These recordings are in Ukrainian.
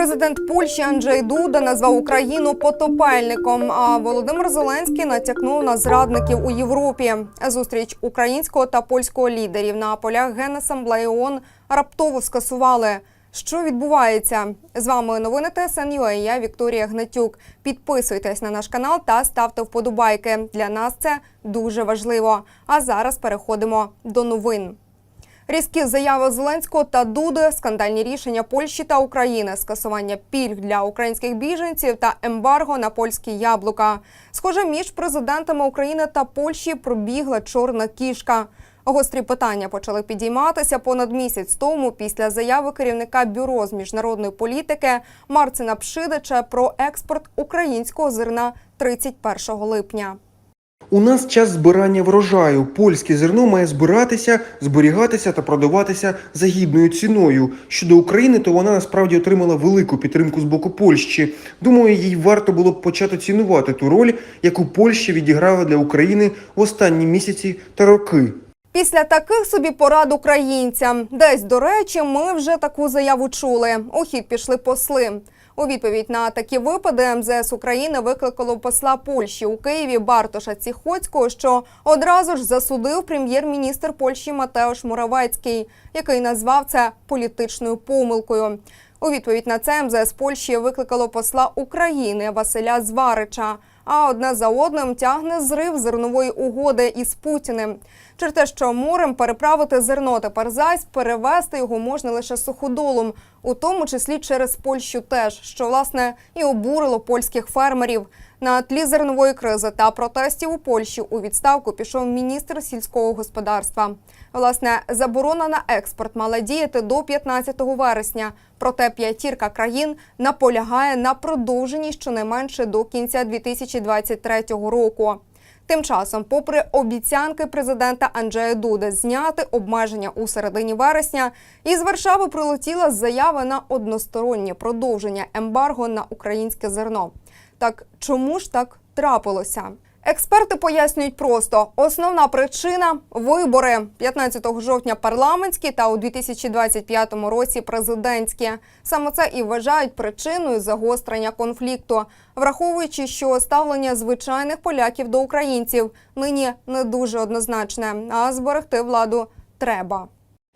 Президент Польщі Анджей Дуда назвав Україну потопельником. А Володимир Зеленський натякнув на зрадників у Європі. Зустріч українського та польського лідерів на полях Генасамблеї ООН раптово скасували. Що відбувається? З вами новини ТСН.UA, Я Вікторія Гнатюк. Підписуйтесь на наш канал та ставте вподобайки. Для нас це дуже важливо. А зараз переходимо до новин. Різкі заяви Зеленського та Дуди, скандальні рішення Польщі та України, скасування пільг для українських біженців та ембарго на польські яблука. Схоже, між президентами України та Польщі пробігла чорна кішка. Гострі питання почали підійматися понад місяць тому після заяви керівника бюро з міжнародної політики Марцина Пшидича про експорт українського зерна 31 липня. У нас час збирання врожаю. Польське зерно має збиратися, зберігатися та продаватися за гідною ціною. Щодо України, то вона насправді отримала велику підтримку з боку Польщі. Думаю, їй варто було б почати цінувати ту роль, яку Польща відіграла для України в останні місяці та роки. Після таких собі порад українцям, десь до речі, ми вже таку заяву чули. У хід пішли посли. У відповідь на такі випади МЗС України викликало посла Польщі у Києві Бартоша Ціхоцького, що одразу ж засудив прем'єр-міністр Польщі Матеуш Моравецький, який назвав це політичною помилкою. У відповідь на це МЗС Польщі викликало посла України Василя Зварича. А одне за одним тягне зрив зернової угоди із Путіним. Через те, що морем переправити зерно тепер зась, перевезти його можна лише суходолом, у тому числі через Польщу теж, що власне і обурило польських фермерів. На тлі зернової кризи та протестів у Польщі у відставку пішов міністр сільського господарства. Власне, заборона на експорт мала діяти до 15 вересня. Проте п'ятірка країн наполягає на продовженні щонайменше до кінця 2023 року. Тим часом, попри обіцянки президента Анджея Дуди зняти обмеження у середині вересня, із Варшави прилетіла заява на одностороннє продовження ембарго на українське зерно. Так чому ж так трапилося? Експерти пояснюють просто: основна причина вибори 15 жовтня парламентські та у 2025 році президентські. Саме це і вважають причиною загострення конфлікту, враховуючи, що ставлення звичайних поляків до українців нині не дуже однозначне, а зберегти владу треба.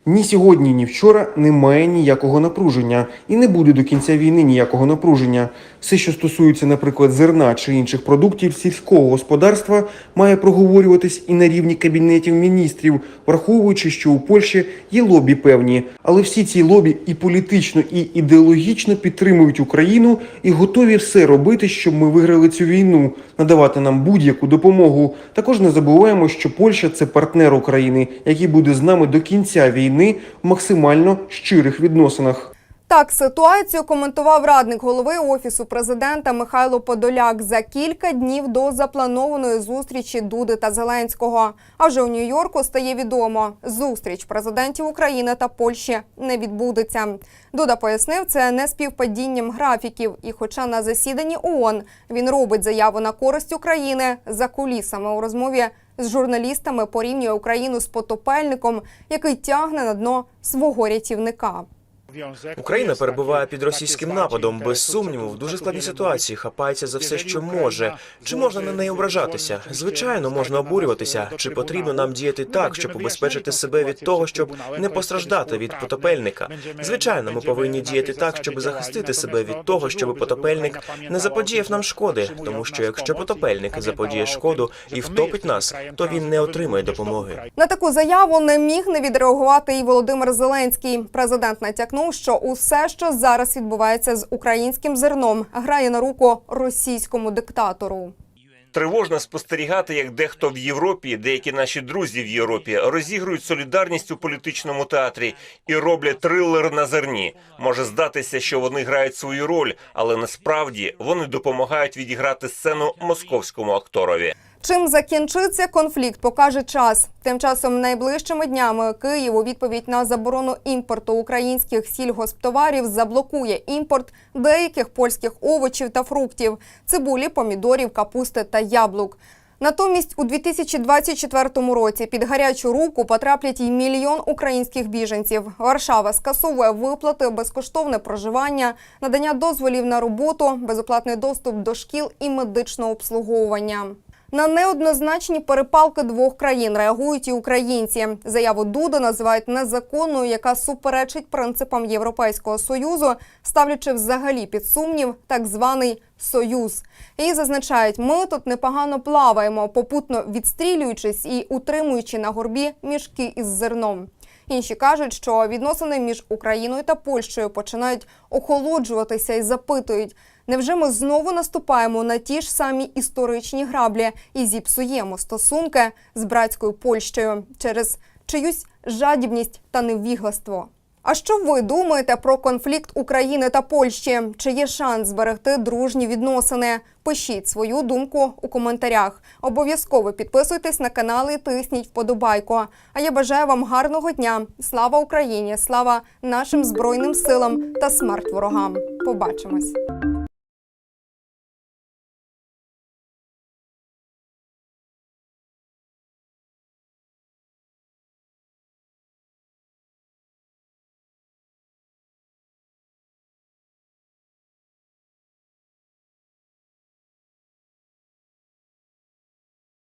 Ні сьогодні, ні вчора немає ніякого напруження і не буде до кінця війни ніякого напруження. Все, що стосується, наприклад, зерна чи інших продуктів сільського господарства, має проговорюватись і на рівні кабінетів міністрів, враховуючи, що у Польщі є лобі певні, але всі ці лобі і політично, і ідеологічно підтримують Україну і готові все робити, щоб ми виграли цю війну, надавати нам будь-яку допомогу. Також не забуваємо, що Польща це партнер України, який буде з нами до кінця війни в максимально щирих відносинах. Так, ситуацію коментував радник голови офісу президента Михайло Подоляк за кілька днів до запланованої зустрічі Дуди та Зеленського. А вже у Нью-Йорку стає відомо, зустріч президентів України та Польщі не відбудеться. Дуда пояснив це не співпадінням графіків. І, хоча на засіданні ООН він робить заяву на користь України за кулісами у розмові з журналістами, порівнює Україну з потопельником, який тягне на дно свого рятівника. Україна перебуває під російським нападом. Без сумніву, в дуже складній ситуації хапається за все, що може. Чи можна на неї ображатися? Звичайно, можна обурюватися. Чи потрібно нам діяти так, щоб убезпечити себе від того, щоб не постраждати від потопельника? Звичайно, ми повинні діяти так, щоб захистити себе від того, щоб потопельник не заподіяв нам шкоди, тому що якщо потопельник заподіє шкоду і втопить нас, то він не отримає допомоги. На таку заяву не міг не відреагувати і Володимир Зеленський. Президент натякнув, що усе, що зараз відбувається з українським зерном, грає на руку російському диктатору. Тривожно спостерігати, як дехто в Європі, деякі наші друзі в Європі розігрують солідарність у політичному театрі і роблять трилер на зерні. Може здатися, що вони грають свою роль, але насправді вони допомагають відіграти сцену московському акторові. Чим закінчиться конфлікт, покаже час. Тим часом найближчими днями Київ у відповідь на заборону імпорту українських сільгосптоварів заблокує імпорт деяких польських овочів та фруктів, цибулі, помідорів, капусти та яблук. Натомість у 2024 році під гарячу руку потраплять і мільйон українських біженців. Варшава скасовує виплати, безкоштовне проживання, надання дозволів на роботу, безоплатний доступ до шкіл і медичного обслуговування. На неоднозначні перепалки двох країн реагують і українці. Заяву Дуда називають незаконною, яка суперечить принципам Європейського союзу, ставлячи взагалі під сумнів так званий союз. І зазначають, ми тут непогано плаваємо, попутно відстрілюючись і утримуючи на горбі мішки із зерном. Інші кажуть, що відносини між Україною та Польщею починають охолоджуватися і запитують, невже ми знову наступаємо на ті ж самі історичні граблі і зіпсуємо стосунки з братською Польщею через чиюсь жадібність та невігластво? А що ви думаєте про конфлікт України та Польщі? Чи є шанс зберегти дружні відносини? Пишіть свою думку у коментарях. Обов'язково підписуйтесь на канал і тисніть вподобайку. А я бажаю вам гарного дня. Слава Україні! Слава нашим збройним силам та смерть ворогам. Побачимось.